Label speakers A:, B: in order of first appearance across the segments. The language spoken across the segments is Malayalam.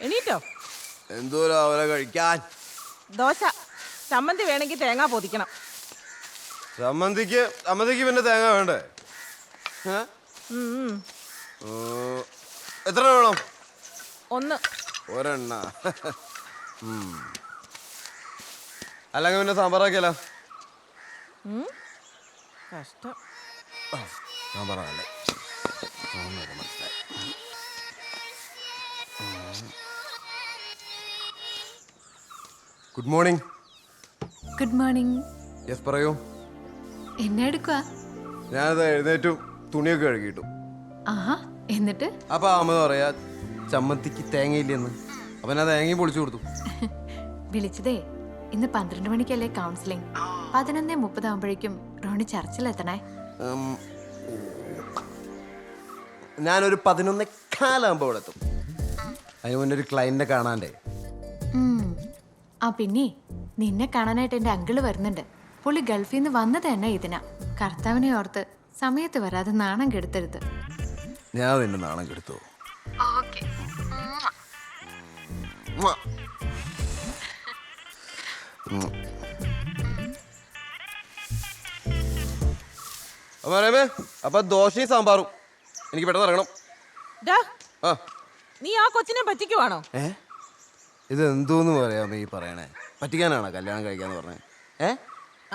A: എണീറ്റോ?
B: എന്തോ അവരെ കഴിക്കാൻ?
A: ദോശ. ചമ്മന്തി വേണമെങ്കിൽ തേങ്ങ പൊതിക്കണം.
B: ചമ്മന്തിക്ക് ചമ്മന്തിക്ക് പിന്നെ തേങ്ങ വേണ്ടേ? ഏ?
A: ഉം, ഉം.
B: ഓ, എത്ര വേണം?
A: ഒന്ന്.
B: ഒരെണ്ണ. ഉം. അല്ലെങ്കിൽ പിന്നെ സാമ്പാറാക്കിയല്ല.
A: ഉം. കഷ്ടം.
B: സാമ്പാറല്ലേ good morning
C: good morning
B: yes പറയൂ.
C: എന്നെ എടുക്കുക
B: ഞാനത് എഴുന്നേറ്റ് തുണിയൊക്കെ കഴുകിയിട്ടു.
C: ആഹാ എന്നിട്ട്?
B: അപ്പൊ അമ്മ പറയാ ചമ്മന്തിക്ക് തേങ്ങയില്ലെന്ന്. അവൻ ആ തേങ്ങയും പൊളിച്ചു കൊടുത്തു.
C: വിളിച്ചതേ ഇന്ന് പന്ത്രണ്ട് മണിക്കല്ലേ കൗൺസിലിംഗ് പതിനൊന്നേ മുപ്പതാകുമ്പോഴേക്കും റോണി ചർച്ചിലെത്തണേ.
B: എത്തണേ ഞാനൊരു പതിനൊന്നേ കാലാകുമ്പോൾ ഇവിടെ എത്തും അതിന് മുന്നേ ഒരു ക്ലയന്റിനെ കാണാണ്ടേ.
C: ആ പിന്നെ നിന്നെ കാണാനായിട്ട് എന്റെ അങ്കിൾ വരുന്നുണ്ട്. പുള്ളി ഗൾഫിൽ നിന്ന് വന്നത് തന്നെ ഇതിനാ. കർത്താവിനെ ഓർത്ത് സമയത്ത് വരാതെ നാണം കെടുത്തരുത്.
B: ഞാൻ നിന്നെ നാണം കെടുത്തു? അപ്പൊ ദോശയും സാമ്പാറും. എനിക്ക് പെട്ടെന്ന് ഇറങ്ങണം.
A: നീ ആ കൊച്ചിനെ പറ്റിക്കുവാണോ?
B: ഏ? ഇത് എന്തോന്ന് പറയാമേ ഈ പറയണേ? പറ്റിക്കാനാണോ കല്യാണം കഴിക്കാന്ന് പറഞ്ഞേ? ഏ?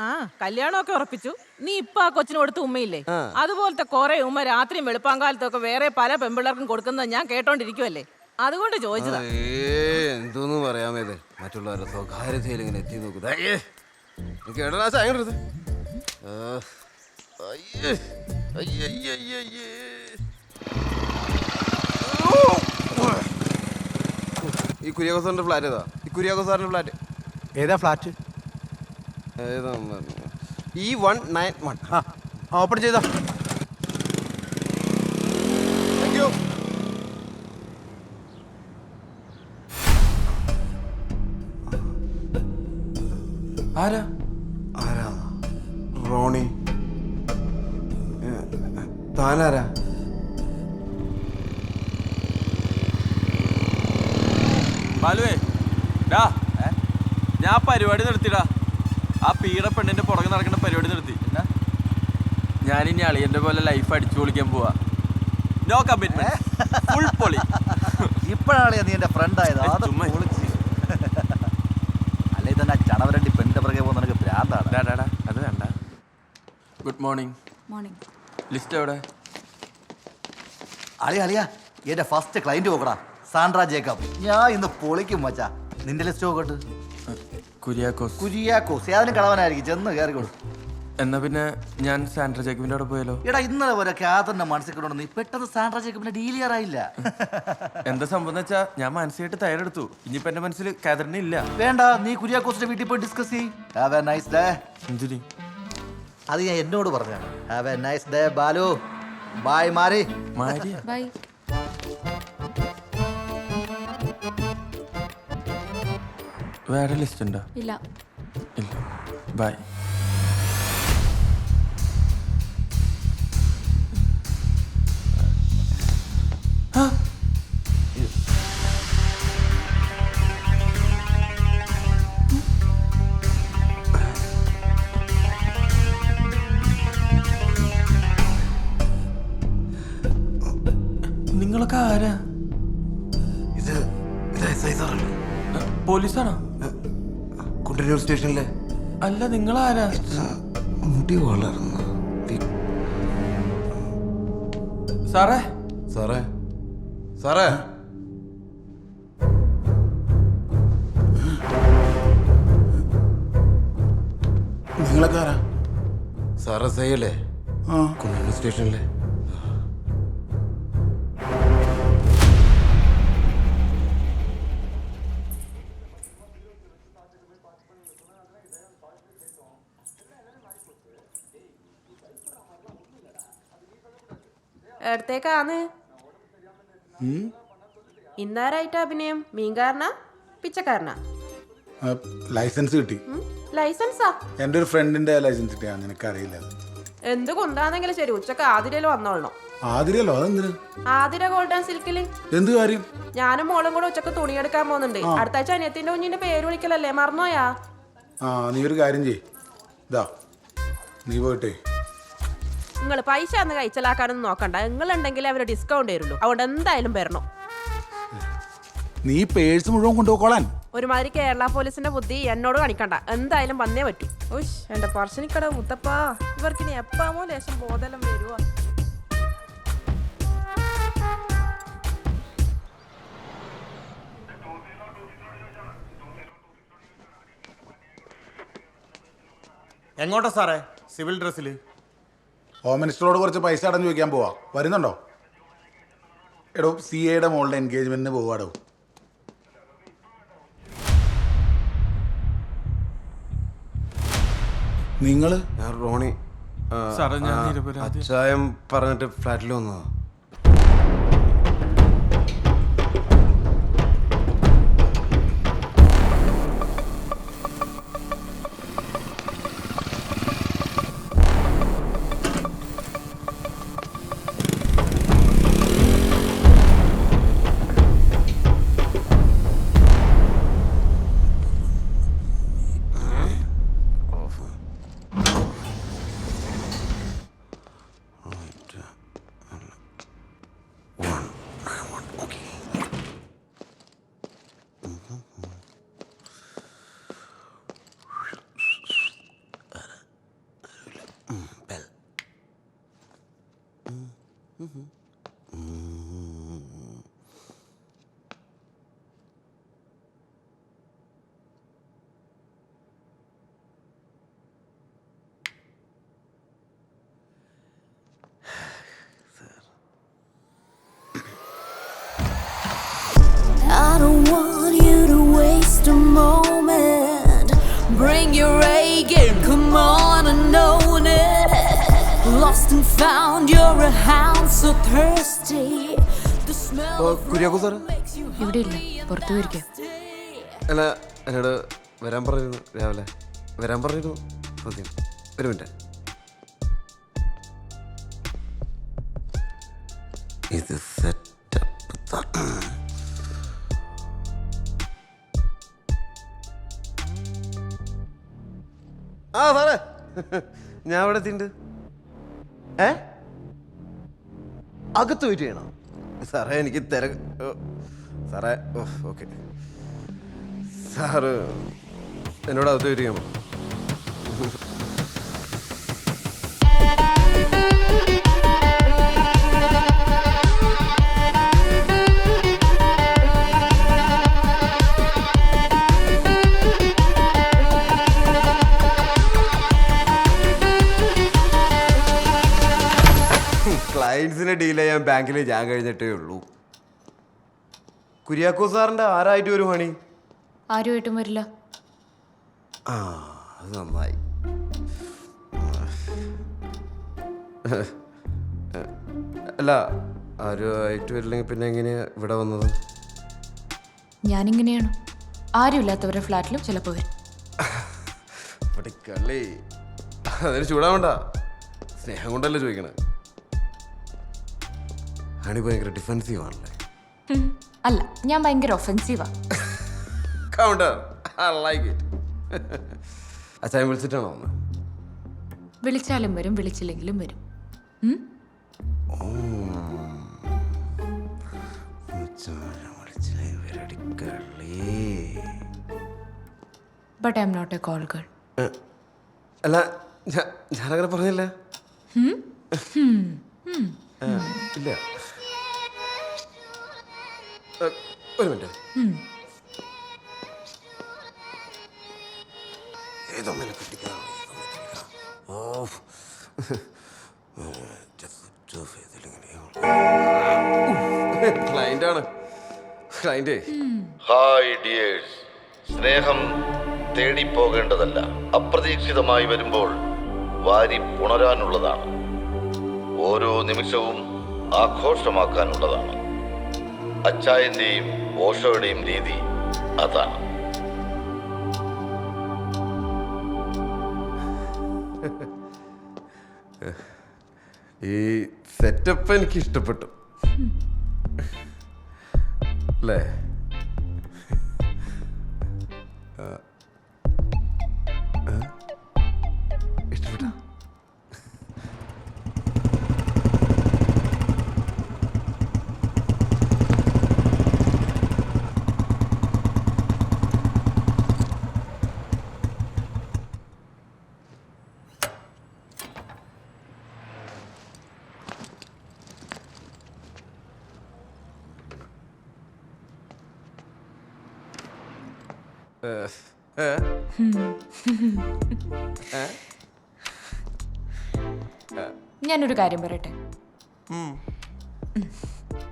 A: ആ കല്യാണമൊക്കെ ഉറപ്പിച്ചു. നീ ഇപ്പൊ ആ കൊച്ചിന് കൊടുത്ത ഉമ്മയില്ലേ. അതുപോലത്തെ കുറെ ഉമ്മ രാത്രിയും വെളുപ്പാങ്കാലത്തൊക്കെ വേറെ പല പെമ്പിള്ളേർക്കും കൊടുക്കുന്നത് ഞാൻ കേട്ടോണ്ടിരിക്കുവല്ലേ? അതുകൊണ്ട് ചോദിച്ചതാ.
B: എന്തോന്ന് പറയാമേ ഇത്? മറ്റുള്ളവരുടെ സ്വകാര്യതയിൽ ഇങ്ങനെ എത്തി നോക്കുന്നത് അയ്യേ എനിക്ക് എടാ ചായ അയ്യേ അയ്യേ അയ്യേ അയ്യേ. അയ്യേ ഈ കുര്യാക്കോ സാറിന്റെ ഫ്ലാറ്റ് ഏതാ? ഈ കുര്യാക്കോ സാറിന്റെ ഫ്ലാറ്റ്.
D: ഏതാ ഫ്ലാറ്റ്?
B: ഏതാ ഈ വൺ നയൻ വൺ.
D: ആ ഓപ്പൺ ചെയ്തോ.
B: താങ്ക് യു
E: ആരാ?
B: ആരാ? റോണി. താനാരാ
E: ബാലുവേ ഡാ ഞാൻ പരിപാടി നിർത്തിടാ. ആ പീഡ പെണ്ണിന്റെ പുറകെ നടക്കുന്ന പരിപാടി നിർത്തി. ഞാൻ ഇനി അളിയന്റെ പോലെ ലൈഫ് അടിച്ചു പൊളിക്കാൻ പോവാ. നോ കമ്മിറ്റ്മെന്റ് ഫുൾ പൊളി
D: ഇപ്പോഴാണ് നീ എന്റെ ഫ്രണ്ട് ആയത്. അല്ലേ തന്നെ ചണവരണ്ടി പെണ്ണിന്റെ പിറകെ പോകുന്ന നിനക്ക് ഭ്രാന്താണ്.
E: അത് വേണ്ട. ഗുഡ് മോർണിംഗ്
C: മോർണിംഗ്
E: ലിസ്റ്റ് എവിടെ?
D: അളിയ അളിയ. എന്റെ ഫസ്റ്റ് ക്ലൈന്റ് പോകടാ സാൻഡ്ര ജേക്കബ്. ഞാൻ ഇന്ന് പൊളിക്കും മച്ചാ. നിന്റെ ലിസ്റ്റ് നോക്കട്ട്
E: കുര്യാക്കോസ്.
D: കുര്യാക്കോസ്. ഏതിനും കളവനായിരിക്കും. ചെന്ന് കയറി കൊടു
E: എന്നാ പിന്നെ ഞാൻ സാൻഡ്ര ജേക്കബിന്റെ അവിടെ പോയല്ലോ
D: എടാ ഇന്നലെ പോലെ കാതന്റെ മനസ്സിൽ കൊണ്ടു നീ പെട്ടെന്ന് സാൻഡ്ര ജേക്കബിന്റെ ഡീൽ ചെയ്യാറായില്ല.
E: എന്താ സംഭവം എന്ന് വെച്ചാ ഞാൻ മാനസികമായിട്ട് തയ്യാറെടുത്തു. ഇനിയിപ്പോ എന്റെ മനസ്സിൽ കാതറിന് ഇല്ല.
D: വേണ്ട നീ കുര്യാക്കോസിന്റെ വീട്ടിൽ പോയി discuss have a nice day
E: എന്തിന്?
D: അത് ഞാൻ എന്നോട് പറഞ്ഞാണ് have a nice day Balu. Bye മാറി
E: മാരിയ?
C: ബൈ
E: വേറെ ലിസ്റ്റ് ഉണ്ടോ?
C: ഇല്ല.
E: ഇല്ല. ബൈ
B: സ്റ്റേഷനിലെ?
E: അല്ല നിങ്ങളാരാ?
B: മുടി വളർന്നു.
E: സാറേ?
B: സാറേ? സാറേ?
F: നിങ്ങളൊക്കെ ആരാ?
B: സാറേ സൈ അല്ലേ
F: ആ
B: സ്റ്റേഷനിലെ.
G: എടുത്തേക്കാന്ന് ഇന്നാരായിട്ട് അഭിനയം? മീൻകാരനാ? പിച്ചക്കാരനാ?
F: ലൈസൻസ് കിട്ടി?
G: ലൈസൻസാ?
F: എന്റെ ഒരു ഫ്രണ്ടിന്റെ ലൈസൻസ് കിട്ടിയാ നിനക്ക് അറിയില്ല
G: എന്ത് കൊണ്ടാണെങ്കിലും ശരി ഉച്ചയ്ക്ക് ആതിരയിൽ വന്നോളണം.
F: ആതിരല്ലോ അതെന്തിന്?
G: ആതിര ഗോൾഡൻ ആൻഡ് സിൽക്കിൽ.
F: എന്ത് കാര്യം?
G: ഞാനും മോളും കൂടെ ഉച്ചയ്ക്ക് തുണി എടുക്കാൻ പോകുന്നുണ്ട്. അടുത്ത ആഴ്ച അനിയത്തിന്റെ കുഞ്ഞിന്റെ പേര് വിളിക്കലല്ലേ? മറന്നോയാ
F: ആ നീ ഒരു കാര്യം ചെയ് ഇതാ നീ പോയിട്ടേ.
G: നിങ്ങൾ പൈസ അന്ന് കഴിച്ചലാക്കാനൊന്നും നോക്കണ്ട. നിങ്ങളുണ്ടെങ്കിൽ അവർ ഡിസ്കൗണ്ട് തരുള്ളൂ. അതുകൊണ്ട് എന്തായാലും വരണം.
F: നീ പേഴ്സ് മുഴുവൻ കൊണ്ടുപോക്കോളാൻ
G: ഒരുമാതിരി കേരള പോലീസിന്റെ ബുദ്ധി എന്നോട് കാണിക്കണ്ട. എന്തായാലും വന്നേ പറ്റൂ. ഉഷ് എന്റെ പറശ്ശിനിക്കട മുത്തപ്പാ. ഇവർക്ക് ഇനി എപ്പാമോ ലേശം ബോധലം വരുവോ?
H: എങ്ങോട്ടാ സാറേ? സിവിൽ ഡ്രസ്സിൽ
F: ഹോം മിനിസ്റ്ററോട് കുറച്ച് പൈസ അടഞ്ഞു ചോദിക്കാൻ പോവാ. വരുന്നുണ്ടോ? എടോ സി എയുടെ മോളുടെ എൻഗേജ്മെന്റിന് പോവാടോ.
B: നിങ്ങൾ റോണി ആ,
E: സാറേ, ഞാൻ
B: ആ. അച്ചായം പറഞ്ഞിട്ട് ഫ്ലാറ്റിൽ വന്നതാ.
I: I don't want you to waste a moment. Bring your A game, come on and own it. Lost and found, you're a hound
B: Kuriako sir
I: you
C: ഇവിടെ ഇല്ല പുറത്തു പോയിരിക്കാം
B: അല്ല എന്നോട് വരാൻ പറഞ്ഞിരുന്നു രാവിലെ. വരാൻ പറഞ്ഞിരുന്നു. സത്യം. ഒരു മിനിറ്റ്. ഇത് സെറ്റപ്പ് ആ സാറേ. ഞാൻ അവിടെ എത്തിണ്ട് ഏ? അകത്ത് വെയിറ്റ് ചെയ്യണം. സാറേ എനിക്ക് തിര സാറേ ഓക്കെ. സാറ് എന്നോട് അകത്ത് വെയിറ്റ് ചെയ്യാമോ ക്ലയൻസിനെ ഡീൽ ചെയ്യാൻ ബാങ്കിൽ ഞാൻ കഴിഞ്ഞിട്ടേ ഉള്ളൂ. കുര്യാക്കോ സാറിന്റെ ആരായിട്ട് വരും ഹണി?
C: ആരുമായിട്ടും വരില്ല.
B: ആ അത് നന്നായി. അല്ല ആരുമായിട്ട് വരില്ലെങ്കിൽ പിന്നെ എങ്ങനെയാ ഇവിടെ വന്നത്?
C: ഞാനിങ്ങനെയാണ്. ആരുമില്ലാത്തവരുടെ ഫ്ലാറ്റിലും ചിലപ്പോൾ വരും.
B: അതിന് ചൂടാവണ്ട. സ്നേഹം കൊണ്ടല്ലേ ചോദിക്കണേ? ഹണി ഭയങ്കര ഡിഫെൻസീവ് ആണല്ലേ?
C: ഉം. അല്ല ഞാൻ ഭയങ്കര ഒഫെൻസീവാ
B: കൗണ്ടർ ഐ ലൈക്ക് ഇറ്റ് അച്ഛൻ വിളിച്ചിട്ടാണോ വന്നത്
C: വിളിച്ചാലും വരും വിളിച്ചില്ലെങ്കിലും വരും. ഉം? But I am not a call girl
B: അല്ല ഞാ- ഞാനങ്ങനെ പറഞ്ഞില്ല. ഇല്ല. ഒരു മിനിറ്റ്. ഏതൊന്നിനെ കിട്ടിക്കാം? ഓ. ക്ലൈന്റ് ആണ്. ക്ലൈന്റേ
J: ഹായ് ഡിയേഴ്സ് സ്നേഹം തേടി പോകേണ്ടതല്ല അപ്രതീക്ഷിതമായി വരുമ്പോൾ വാരി പുണരാനുള്ളതാണ്. ഓരോ നിമിഷവും ആഘോഷമാക്കാനുള്ളതാണ്. അച്ചായന്റെയും ഓഷോയുടെയും രീതി അതാണ്.
B: ഈ സെറ്റപ്പ് എനിക്ക് ഇഷ്ടപ്പെട്ടു. അല്ലേ?
C: ഞാനൊരു കാര്യം പറയട്ടെ?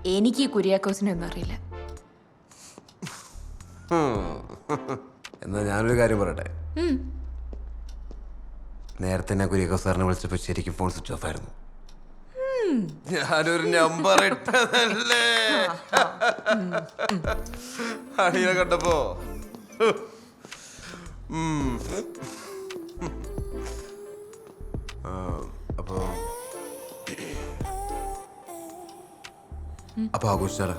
C: എനിക്ക് ഈ കുര്യാക്കോസിനെ ഒന്നും അറിയില്ല.
B: എന്നാ ഞാനൊരു കാര്യം പറയട്ടെ? നേരത്തെ ഞാൻ കുര്യാക്കോസ് സാറിനെ വിളിച്ചപ്പോ ശരിക്കും ഫോൺ സ്വിച്ച് ഓഫ് ആയിരുന്നു. ഞാനൊരു നമ്പർ ഇട്ടതല്ലേ? അടിയെ കണ്ടപ്പോ അപ്പൊ അപ്പൊ ആഘോഷിച്ചാലോ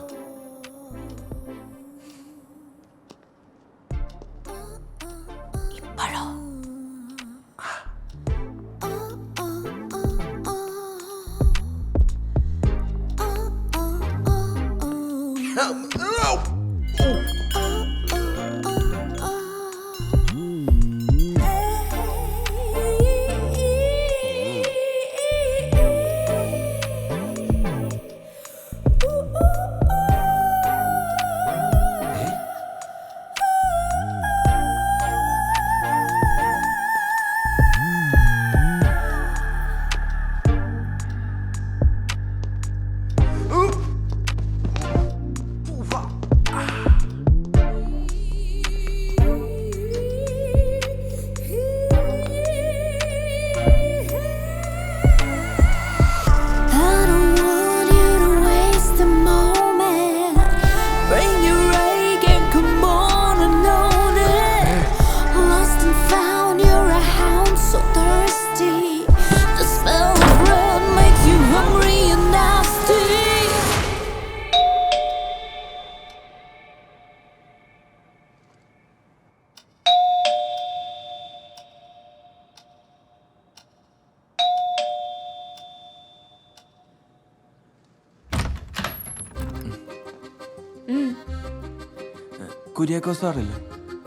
E: കുര്യാക്കോ സാറല്ലേ?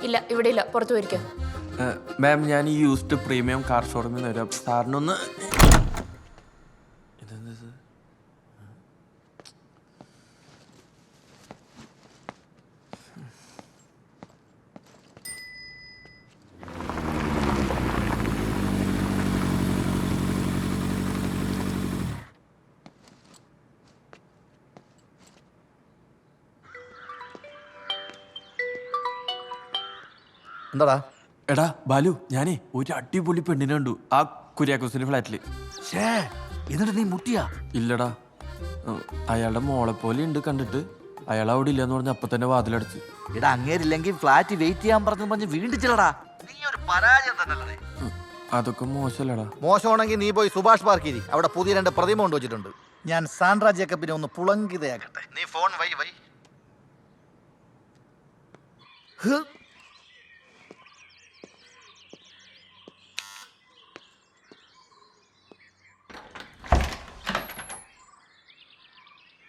C: ഇല്ല ഇവിടെ ഇല്ല. പുറത്തു പോയിരിക്കാം.
E: മാം ഞാൻ ഈ യൂസ്ഡ് പ്രീമിയം കാർ ഷോറൂമിൽ നിന്ന് വരാം. സാറിനൊന്ന്
D: എന്താടാ?
E: എടാ ബാലു ഞാനേ ഒരു അടിപൊളി പെണ്ണിനെ കണ്ടു. ആ കുര്യാക്കോസിന്റെ ഫ്ലാറ്റിൽ
D: ഷേ എന്നിട്ട് നീ മുട്ടിയാ?
E: ഇല്ലടാ. അയാളുടെ മോളെ പോലെ ഉണ്ട് കണ്ടിട്ട്. അയാൾ അവിടെ ഇല്ലെന്ന് പറഞ്ഞ അപ്പൊ തന്നെ വാതിലടച്ച്.
D: എടാ അങ്ങേരില്ലെങ്കിൽ ഫ്ലാറ്റ് വെയിറ്റ് ചെയ്യാൻ പറഞ്ഞു പറഞ്ഞ് വീണ്ടും ചെല്ലടാ. നീ ഒരു പരാജയം തന്നെ
E: അതൊക്കെ മോശമല്ലടാ.
D: മോശമാണെങ്കിൽ നീ പോയി സുഭാഷ് പാർക്കിരി. അവിടെ പുതിയ രണ്ട് പ്രതിമ കൊണ്ടുവച്ചിട്ടുണ്ട് ഞാൻ സാൻഡ്ര ജേക്കബിനെ ഒന്ന് പുളങ്കിതയാക്കട്ടെ. നീ ഫോൺ വൈ വൈ.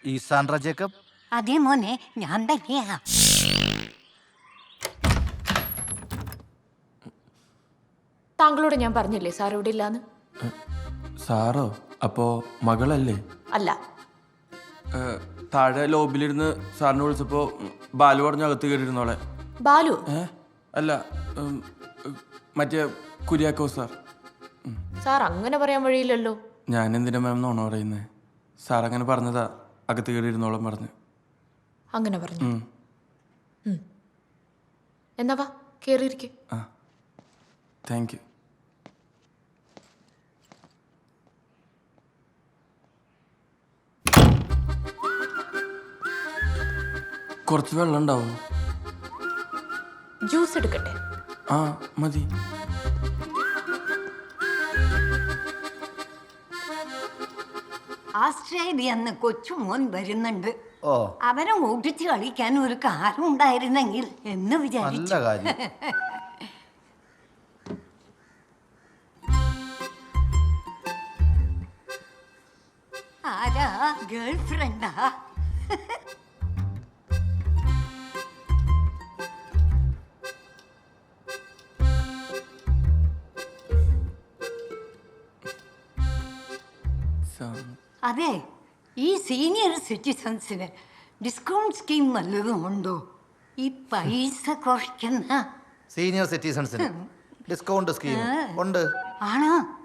D: ഈ സാൻഡ്ര ജേക്കബ്
I: അതെ മോനെ ഞാൻ തന്നെയാ.
C: താങ്കളോട് ഞാൻ പറഞ്ഞില്ലേ സാർ ഇവിടെ ഇല്ലാന്ന്?
E: സാറോ അപ്പോ മകളല്ലേ?
C: അല്ല.
E: താഴെ ലോബിലിരുന്ന് സാറിനെ വിളിച്ചപ്പോ ബാലു പറഞ്ഞ അകത്ത് കയറിയിരുന്നോളെ
C: ബാലു?
E: ഏ അല്ല ഉം, ഉം, മറ്റേ കുര്യാക്കോ സാർ.
C: സാർ അങ്ങനെ പറയാൻ വഴിയില്ലല്ലോ.
E: ഞാൻ എന്തിനാ മാം നോണ പറയുന്നേ? സാർ അങ്ങനെ പറഞ്ഞതാ. അകത്ത് കയറിയിരുന്നോളം പറഞ്ഞു
C: അങ്ങനെ പറഞ്ഞു. എന്നാ വാ കേറിയിരിക്കെ.
E: താങ്ക് യു കുറച്ച് വെള്ളം ഉണ്ടാവും
C: ജ്യൂസ് എടുക്കട്ടെ?
E: ആ മതി.
K: ആസ്ട്രേലിയന്ന് കൊച്ചുമോൻ വരുന്നുണ്ട്.
D: ഓ.
K: അവനെ ഓടിച്ച് കളിക്കാൻ ഒരു കാറുണ്ടായിരുന്നെങ്കിൽ എന്ന് വിചാരിച്ചു.
D: നല്ല കാര്യം.
K: ആരാ? ഗേൾ ഫ്രണ്ടാ അതെ ഈ സീനിയർ സിറ്റിസൺസിന് ഡിസ്കൗണ്ട് സ്കീം വല്ലതും ഉണ്ടോ? ഈ പൈസ കുറയ്ക്കുന്ന
D: സീനിയർ സിറ്റിസൺസിന് ഡിസ്കൗണ്ട് സ്കീം ഉണ്ട്.
K: ആണോ?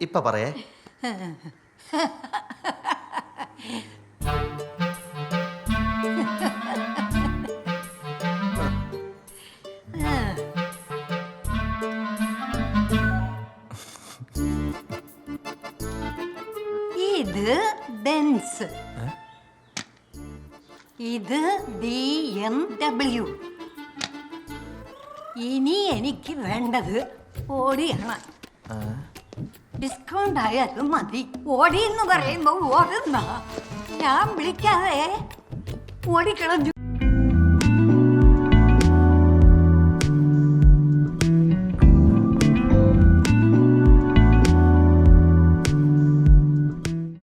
D: ഇപ്പൊ പറയേ.
K: ഇത് ബെൻസ്. ഇത് ബി എം ഡബ്ല്യു. ഇനി എനിക്ക് വേണ്ടത് ഓടിയാണ്. ഡിസ്കൗണ്ട് ആയാലും മതി. ഓടി എന്ന് പറയുമ്പോൾ ഓടുന്ന. ഞാൻ വിളിക്കാതെ ഓടിക്കളഞ്ഞു.